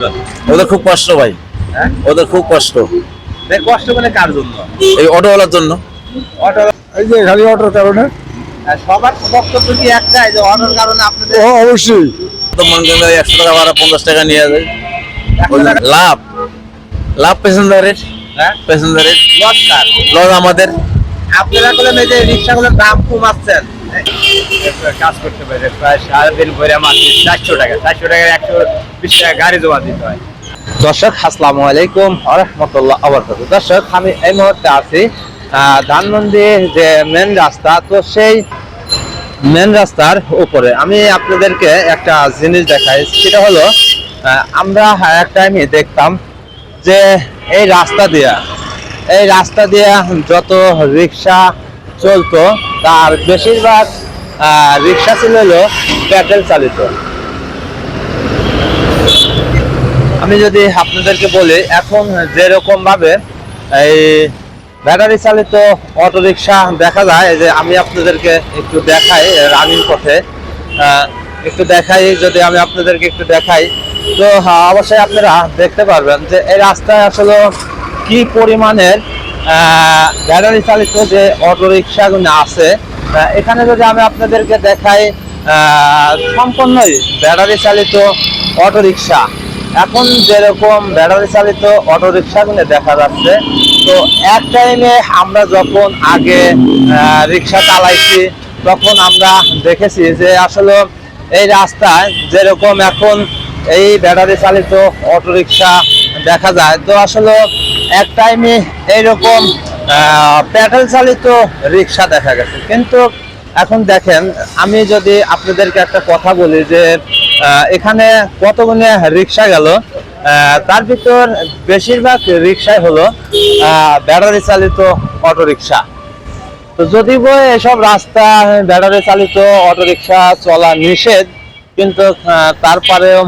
ওদের খুব কষ্ট ভাই। হ্যাঁ? ওদের খুব কষ্ট। কষ্ট করে কার জন্য? এই অটোওয়ালার জন্য। অটো এই যে খালি অটোর কারণে? সবার বক্তব্য কি একটাই? যে অটোর কারণে আপনাদের ও অবশ্যই। তো মনে করেন একশো টাকা ভাড়া পঞ্চাশ টাকা নিয়ে যায় লাভ। লাভ প্যাসেঞ্জারের হ্যাঁ? প্যাসেঞ্জারের লস কার? লস আমাদের। আপনারা বলেন এই যে রিক্সাগুলোর দাম কমাচ্ছেন কাজ করতে পারে প্রায় সারাদিন ভরে মাত্র চারশো টাকা, চারশো টাকায় একশো বিশ টাকা গাড়ি জমা দিতে হয়। দর্শক, আসসালামু আলাইকুম রহমতুল্লাহ আবার দর্শক, আমি এই মুহূর্তে আছি ধানমন্ডি যে মেন রাস্তা, তো সেই মেন রাস্তার উপরে। আমি আপনাদেরকে একটা জিনিস দেখাই, সেটা হলো আমরা এক টাইমে দেখতাম যে এই রাস্তা দিয়া, এই রাস্তা দিয়া যত রিক্সা চলতো তার বেশিরভাগ রিক্সা ছিল হলো পেট্রোল চালিত। আমি যদি আপনাদেরকে বলি এখন যেরকম ভাবে এই ব্যাটারি চালিত অটো রিক্সা দেখা যায় যে আমি আপনাদেরকে একটু দেখাই রানিং পথে একটু দেখাই যদি আমি আপনাদেরকে একটু দেখাই তো হ্যাঁ, অবশ্যই আপনারা দেখতে পারবেন যে এই রাস্তায় আসলে কি পরিমাণের ব্যাটারি চালিত যে অটো রিক্সাগুলো আছে এখানে যদি আমি আপনাদেরকে দেখাই সম্পূর্ণই ব্যাটারি চালিত অটো রিক্সা এখন যেরকম ব্যাটারি চালিত অটো রিক্সাগুলো দেখা যাচ্ছে, তো এক টাইমে আমরা যখন আগে রিক্সা চালাইছি, তখন আমরা দেখেছি যে আসলে এই রাস্তায় যেরকম এখন এই ব্যাটারি চালিত অটো রিক্সা দেখা যায়। তো আসলে এক টাইমে এইরকম পেট্রোল চালিত রিক্সা দেখা গেছে। কিন্তু এখন দেখেন, আমি যদি আপনাদেরকে একটা কথা বলি যে এখানে কতগুলো রিক্সা গেল তার ভিতর বেশিরভাগ রিক্সাই হলো ব্যাটারি চালিত অটো রিক্সা তো যদিও এসব রাস্তা ব্যাটারি চালিত অটো রিক্সা চলা নিষেধ, কিন্তু তারপরেও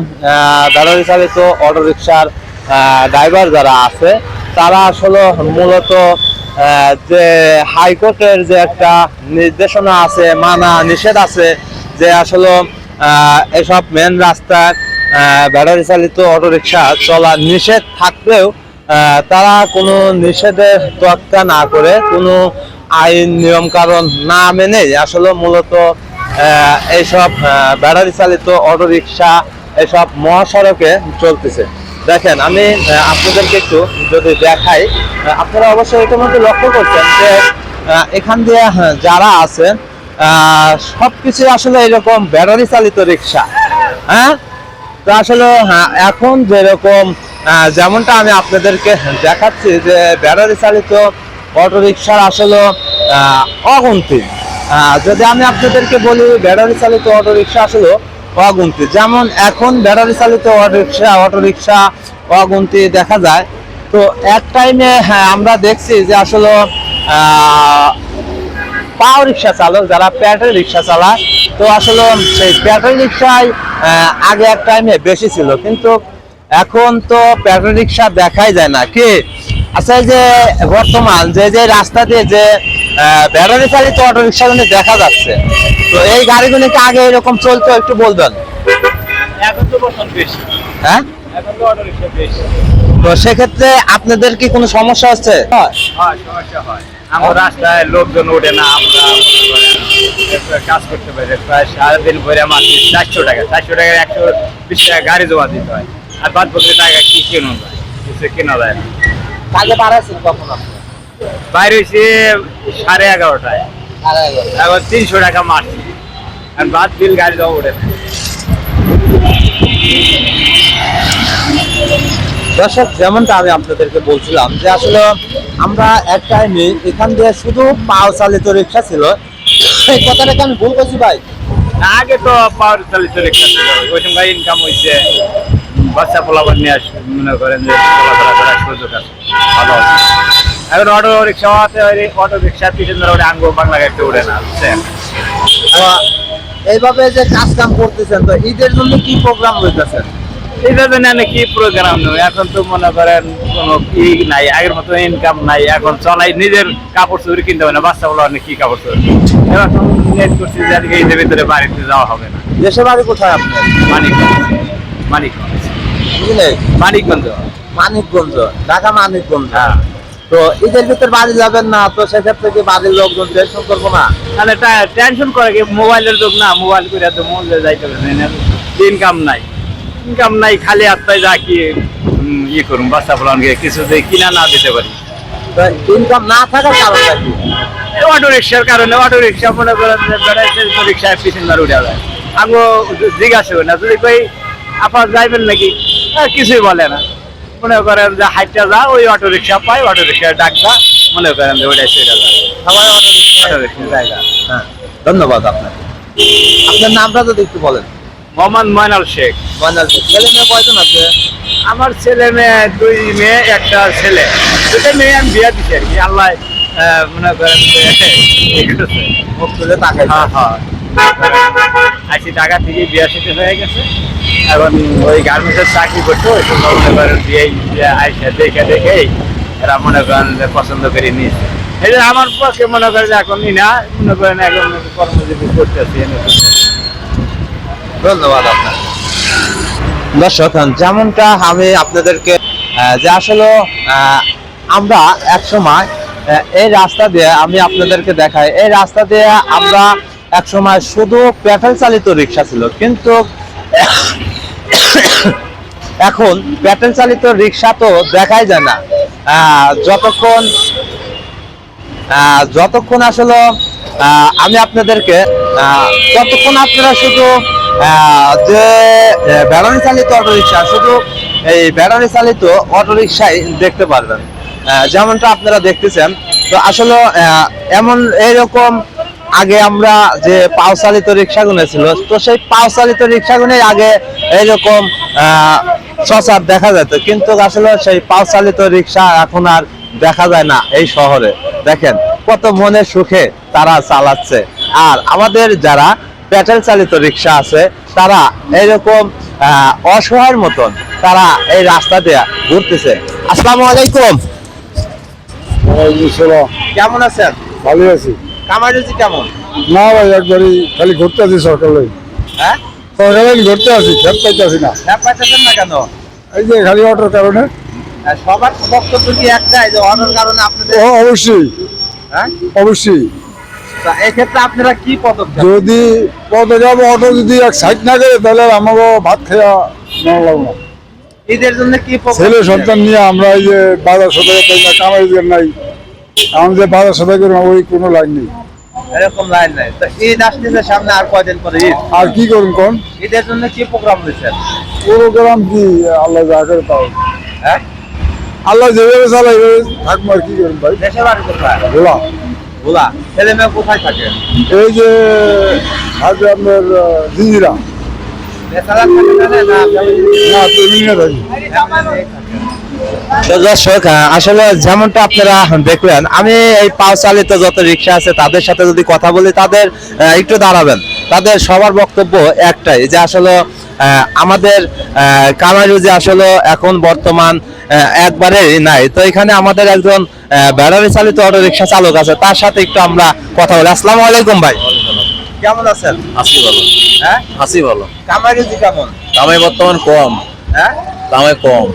ব্যাটারি চালিত অটো রিক্সার ড্রাইভার যারা আছে, তারা আসলে মূলত যে হাইকোর্টের যে একটা নির্দেশনা আছে, মানা নিষেধ আছে, যে আসলে এসব মেন রাস্তায় ব্যাটারি চালিত অটো রিক্সা চলা নিষেধ থাকলেও তারা কোনো নিষেধের তোয়াক্কা না করে, কোনো আইন নিয়ম কারণ না মেনে আসলে মূলত এইসব ব্যাটারি চালিত অটো রিক্সা এসব মহাসড়কে চলতেছে। দেখেন আমি আপনাদেরকে একটু যদি দেখাই আপনারা অবশ্যই এটার মধ্যে লক্ষ্য করছেন যে এখান দিয়ে যারা আছে সব কিছু আসলে এরকম ব্যাটারি চালিত রিক্সা হ্যাঁ? তো আসলে হ্যাঁ, এখন যেরকম যেমনটা আমি আপনাদেরকে দেখাচ্ছি যে ব্যাটারি চালিত অটো রিক্সার আসলে অগুন্তি যদি আমি আপনাদেরকে বলি ব্যাটারি চালিত অটো রিক্সা আসলে অগুন্তি। যেমন এখন ব্যাটারি চালিত অটো রিক্সা অটো রিক্সা অগুন্তি দেখা যায়। তো এক টাইমে হ্যাঁ আমরা দেখছি যে আসলে আহ, পাও রিক্সা চালক যারা প্যাটেল রিক্সা চালায় তো আসলে সেই প্যাটেল রিক্সায় আগে এক টাইমে বেশি ছিল। কিন্তু এখন তো প্যাটেল রিক্সা দেখাই যায় না। কি? আচ্ছা যে বর্তমান যে যে রাস্তা দিয়ে যে ব্যাটারি চালিত অটো রিক্সাগুলি দেখা যাচ্ছে। তো এই গাড়িগুলি কি আগে এরকম চলতো একটু বলবেন? এখন তো বেশি। হ্যাঁ? তো সেক্ষেত্রে আপনাদের কি কোনো সমস্যা হচ্ছে? সমস্যা হয়। আমার রাস্তায় লোকজন ওঠে না আমরা কাজ করতে পারি প্রায় সারাদিন ভরে মাত্র চারশো টাকা চারশো টাকায় একশো বিশ টাকা গাড়ি জমা দিতে হয়। আর বাদ বাকি টাকা কি কেনা যায়? কিছু কেনা যায় না। আগে বাড়াইছেন কখন? বাইরে হয়েছে সাড়ে এগারোটায়। এখন তিনশো টাকা মারছি আর বাদ বিল গাড়ি জমা ওঠে দর্শক যেমনটা আমি আপনাদেরকে বলছিলাম যে আসলে আমরা এক টাইমে এখান দিয়ে শুধু পাও চালিত রিক্সা ছিল। এই কথাটাকে আমি ভুল করছি ভাই? আগে তো পাওয়ার চালিত রিক্সা ছিল। ওই সময় ইনকাম হয়েছে বাচ্চা পোলাবার নিয়ে আস মনে করেন যে চলাফেরা করার সুযোগ আছে। ভালো আছে। এখন অটো রিক্সা হওয়াতে অটো রিক্সা পিছন ধরে ওটা আঙ্গুর বাংলা গাড়িতে উঠে না বুঝছেন? এইভাবে যে কাজ কাম করতেছেন তো ঈদের জন্য কি প্রোগ্রাম হইতেছে এটা জন্য আমি কি প্রোগ্রাম নেই এখন তো মনে করেন কোনো ই নাই আগের মতো ইনকাম নাই এখন চলাই নিজের কাপড় চোপড় কিনতে হবে না বাচ্চা বলা অনেক কি কাপড় চোপড় এবার নেট করছি যে আজকে ঈদের ভিতরে বাড়িতে যাওয়া হবে না। দেশে বাড়ি কোথায় আপনার? মানিক মানিক বুঝলে মানিকগঞ্জ। মানিকগঞ্জ ঢাকা মানিকগঞ্জ। হ্যাঁ। তো ঈদের ভিতর বাড়ি যাবেন না তো সেক্ষেত্রে কি বাড়ির লোকজন টেনশন করব না? তাহলে টেনশন করে কি মোবাইলের যুগ না মোবাইল করে তো মন যাইতে পারে ইনকাম নাই। ইনকাম নাই খালি আত্মায় যা কি উম, ই করুন বাচ্চা ফলানকে কিছু যে কিনা না দিতে পারি। ইনকাম না থাকার কারণটা কি? অটো রিক্সার কারণে অটো রিক্সা মনে করেন বেড়াইছে রিক্সায় পিছন মার উঠে যায়। আমিও জিজ্ঞাসা করি না যদি কই আপনার যাইবেন নাকি? কিছুই বলে না। মনে করেন যে হাইটটা যা ওই অটো রিক্সা পাই অটো রিক্সায় ডাকবা মনে করেন যে ওইটাই সেটা সবাই অটো রিকশা অটো রিক্সা জায়গা। হ্যাঁ। ধন্যবাদ আপনাকে। আপনার নামটা যদি একটু বলেন। মোহাম্মদ ময়নাল শেখ। ময়নাল শেখ। ছেলে মেয়ে কয়জন আছে? আমার ছেলে মেয়ে দুই মেয়ে একটা ছেলে। দুটো মেয়ে আমি বিয়ে দিচ্ছি আর কি। আল্লাহ মনে করেন যে। মুখ তুলে তাকাই। হ্যাঁ হ্যাঁ। আশি টাকা থেকে সাথে হয়ে গেছে। এখন ওই গার্মেন্টসের চাকরি করতো ওই মনে করেন দেখে দেখেই এরা মনে করেন যে পছন্দ করে নিয়েছে। যে আমার পক্ষে মনে করেন যে এখন ই না মনে করেন এখন কর্মজীবী করতেছি ধন্যবাদ আপনার দর্শক, যেমনটা আমি আপনাদেরকে যে আসলে আমরা এক সময় এই রাস্তা দিয়ে আমি আপনাদেরকে দেখাই, এই রাস্তা দিয়ে আমরা এক সময় শুধু পেট্রোল চালিত রিক্সা ছিল কিন্তু এখন পেট্রোল চালিত রিক্সা তো দেখাই যায় না। যতক্ষণ যতক্ষণ আসলে আমি আপনাদেরকে আহ, ততক্ষণ আপনারা শুধু যে ব্যাটারি চালিত অটোরিক্সা শুধু এই ব্যাটারি চালিত অটোরিক্সাই দেখতে পারবেন। যেমনটা আপনারা দেখতেছেন তো আসলে এমন এইরকম আগে আমরা যে পাও চালিত রিক্সাগুলো ছিল তো সেই পাও চালিত রিক্সাগুলোই আগে এইরকম আহ, সচার দেখা যেত। কিন্তু আসলে সেই পাও চালিত রিক্সা এখন আর দেখা যায় না এই শহরে। দেখেন কত মনে সুখে তারা চালাচ্ছে। আর আমাদের যারা পেট্রোল চালিত রিক্সা আছে তারা এইরকম আহ, অসহায়ের মতন তারা এই রাস্তা দিয়ে ঘুরতেছে। আসসালামু আলাইকুম। কেমন আছেন? ভালো আছি। কামারুজি কেমন? না ভাই একবারই খালি ঘুরতে আছি সরকার লাই হ্যাঁ? সরকার লাই ঘুরতে আছি খেত পাইতে আছি না। ল্যাপ পাইতেছেন না কেন? এই যে খালি অটোর কারণে। আহ, সবার বক্তব্য কি একটাই যে অটোর কারণে আপনাদের ও অবশ্যই। হ্যাঁ? অবশ্যই। তা এক্ষেত্রে আপনারা কি পদক্ষেপ যদি অটো যদি এক সাইড না করে তাহলে আমাকে ভাত খেয়া না লাগবো না। ঈদের জন্য কি ছেলে? সন্তান নিয়ে আমরা এই যে বাজার কামাই নাই। আমরা যে বাজার সদাই করি ওই কোনো লাইন নেই। এরকম লাইন নাই। তো ঈদ আসতেছে সামনে আর কয়দিন পরে ঈদ? আর কি করুন কোন? ঈদের জন্য কি প্রোগ্রাম দিচ্ছেন? প্রোগ্রাম কি? আল্লাহ যা করে তাও। হ্যাঁ? আল্লাহ যেভাবে চালাই থাকব আর কি করুন ভাই? দেশে বাড়ি কোথায়? বলা ভোলা। ছেলে মেয়ে কোথায় থাকে? এই যে আছে আপনার জিঞ্জিরা থাকে না family- না থাকি। তো দর্শক আসলে যেমনটা আপনারা দেখলেন আমি এই পাও চালিত যত রিক্সা আছে তাদের সাথে যদি কথা বলি তাদের একটু দাঁড়াবেন। তাদের সবার বক্তব্য একটাই যে আসলে আমাদের কামারু যে আসলে এখন বর্তমান একবারে নাই। তো এখানে আমাদের একজন ব্যাটারি চালিত অটো রিক্সা চালক আছে তার সাথে একটু আমরা কথা বলি। আসসালামু আলাইকুম ভাই। কেমন আছেন? হাসি ভালো। হ্যাঁ? হাসি ভালো। কামারুজি কেমন? দামে বর্তমান কম। হ্যাঁ? দামে কম।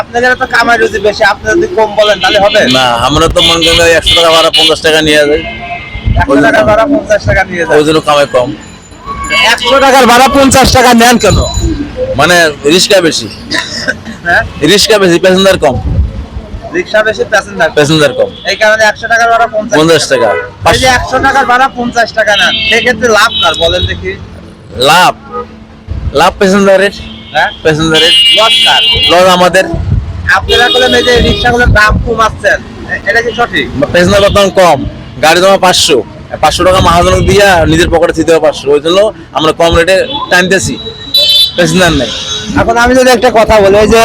আপনাদের তো কামারুজি বেশি আপনি যদি কম বলেন তাহলে হবে? না আমরা তো মনে করেন একশো টাকা ভাড়া পঞ্চাশ টাকা নিয়ে যায়। একশো টাকা ভাড়া পঞ্চাশ টাকা নিয়ে ওই জন্য কামে কম। একশো টাকার ভাড়া পঞ্চাশ টাকা নেন কেন? মানে রিক্সা বেশি। হ্যাঁ? রিক্সা বেশি প্যাসেঞ্জার কম। রিক্সা বেশি প্যাসেঞ্জার প্যাসেঞ্জার কম। এই কারণে একশো টাকার ভাড়া পঞ্চাশ টাকা। এই যে একশো টাকার ভাড়া পঞ্চাশ টাকা নেন সেক্ষেত্রে লাভ কার বলেন দেখি। লাভ। লাভ প্যাসেঞ্জারের। প্যাসেঞ্জারের। লস কার? লস আমাদের। আপনারা বলেন এই যে রিক্সাগুলোর দাম কমাচ্ছেন এ- এটা কি সঠিক? প্যাসেঞ্জার বর্তমান কম। গাড়ি তোমার পাঁচশো। পাঁচশো টাকা মহাজনক দিয়া নিজের পকেটে দিতে হবে পাঁচশো। ওই জন্য আমরা কম রেটে টানতেছি। প্যাসেঞ্জার নেই। এখন আমি যদি একটা কথা বলি যে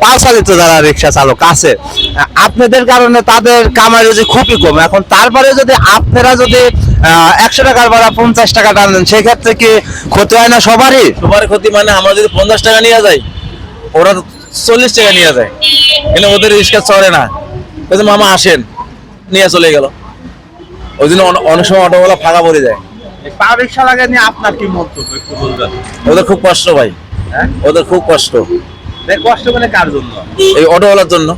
পাঁচ চালিত যারা রিক্সা চালক আছে আপনাদের কারণে তাদের কামাই রুজি খুবই কম। এখন তারপরে যদি আপনারা যদি একশো টাকার ভাড়া পঞ্চাশ টাকা টানেন সেক্ষেত্রে কি ক্ষতি হয় না সবারই? সবার ক্ষতি মানে আমরা যদি পঞ্চাশ টাকা নিয়ে যাই ওরা চল্লিশ টাকা নিয়ে যায়। কিন্তু ওদের রিক্সা চলে না। ওই মামা আসেন নিয়ে চলে গেল। ওই জন্য অনেক সময় অটোওয়ালা ফাঁকা পড়ে যায়। পা রিক্সা লাগে নিয়ে আপনার কি মন্তব্য? একটু বলবেন। ওদের খুব কষ্ট ভাই। হ্যাঁ? ওদের খুব কষ্ট। কষ্ট করে কার জন্য? এই অটোওয়ালার জন্য।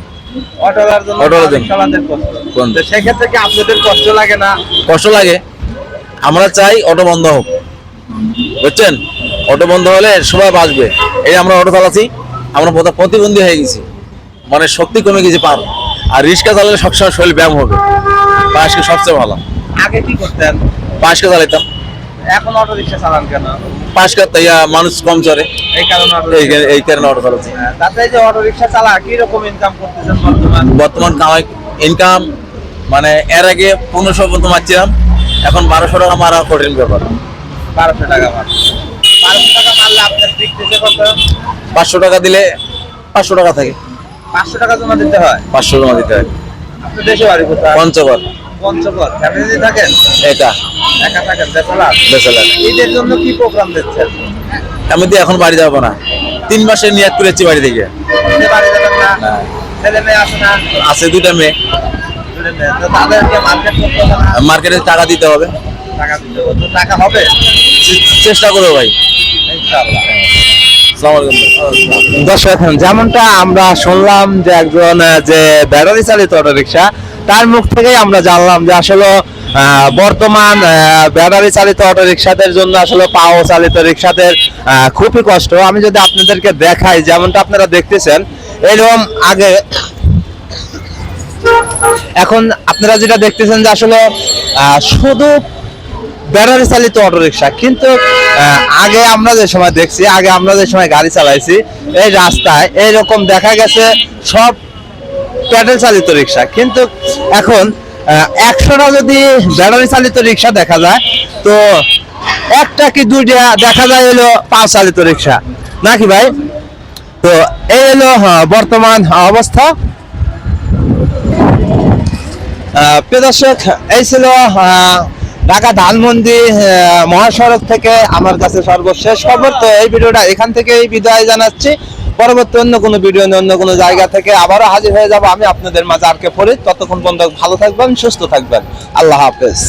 অটোলার জন্য অটোওয়ালার জন্য। রিক্সাওয়ালাদের কষ্ট কোন? তো সেক্ষেত্রে কি আপনাদের কষ্ট লাগে না? কষ্ট লাগে। আমরা চাই অটো বন্ধ হোক। বুঝছেন? অটো বন্ধ হলে সবাই বাঁচবে। এই আমরা অটো চালাচ্ছি আমরা প্রতিবন্ধী হয়ে গেছি। মানে শক্তি কমে গেছে পার। আর রিক্সা চালালে সবসময় শরীর ব্যায়াম হবে। পাশকে সবচেয়ে ভালো। আগে কি করতেন? পাশকে চালাইতাম। এখন অটো রিক্সা চালান কেন? পাশকে ইয়া মানুষ কম চড়ে। এই কারণে এই কারণে অটো চালাচ্ছি। তাতে এই যে অটো রিক্সা চালা কি রকম ইনকাম করতেছেন বর্তমান? বর্তমান কামাই ইনকাম মানে এর আগে পনেরোশো পর্যন্ত মারছিলাম এখন বারোশো টাকা মারা কঠিন ব্যাপার। বারোশো টাকা মার বারোশো টাকা মারলে আপনার টিকতেছে কত? পাঁচশো টাকা দিলে পাঁচশো টাকা থাকে। পাঁচশো টাকা জমা দিতে হয়? পাঁচশো টাকা দিতে হয়। আপনি দেশে বাড়ি কোথায়? পঞ্চগড়। পঞ্চগড়। ফ্যামিলি থাকেন? এটা। একা থাকেন? বেচালার বেসালার ঈদের জন্য কি প্রোগ্রাম দিচ্ছেন? আমি তো এখন বাড়ি যাব না। তিন মাসের নিয়াত করেছি বাড়ি থেকে। বাড়ি যাবেন না? না। ছেলে মেয়ে আসে না? আছে দুটা মেয়ে। মার্কেট টাকা? দিতে হবে। টাকা হবে। চেষ্টা করব ভাই। দর্শক যেমনটা আমরা শুনলাম যে একজন যে ব্যাটারি চালিত অটোরিকশা তার মুখ থেকেই আমরা জানলাম যে আসলে বর্তমান ব্যাটারি চালিত অটোরিকশাদের জন্য আসলে পাও চালিত রিক্সাদের খুবই কষ্ট। আমি যদি আপনাদেরকে দেখাই যেমনটা আপনারা দেখতেছেন এরকম আগে এখন আপনারা যেটা দেখতেছেন যে আসলে শুধু ব্যাটারি চালিত অটোরিকশা কিন্তু আগে আমরা যে সময় দেখছি আগে আমরা যে সময় গাড়ি চালাইছি এই রাস্তায় এইরকম দেখা গেছে সব প্যাডেল চালিত রিক্সা কিন্তু এখন একশোটা যদি ব্যাটারি চালিত রিক্সা দেখা যায় তো একটা কি দুইটা দেখা যায় হলো পাঁচ চালিত রিক্সা নাকি ভাই? তো এই হলো হ্যাঁ, বর্তমান অবস্থা। প্রিয় এই ছিল ঢাকা ধানমন্ডি মহাসড়ক থেকে আমার কাছে সর্বশেষ খবর। তো এই ভিডিওটা এখান থেকেই বিদায় জানাচ্ছি। পরবর্তী অন্য কোনো ভিডিও নিয়ে অন্য কোনো জায়গা থেকে আবারও হাজির হয়ে যাব। আমি আপনাদের মাঝে আর ফরিদ ততক্ষণ পর্যন্ত ভালো থাকবেন, সুস্থ থাকবেন। আল্লাহ হাফেজ।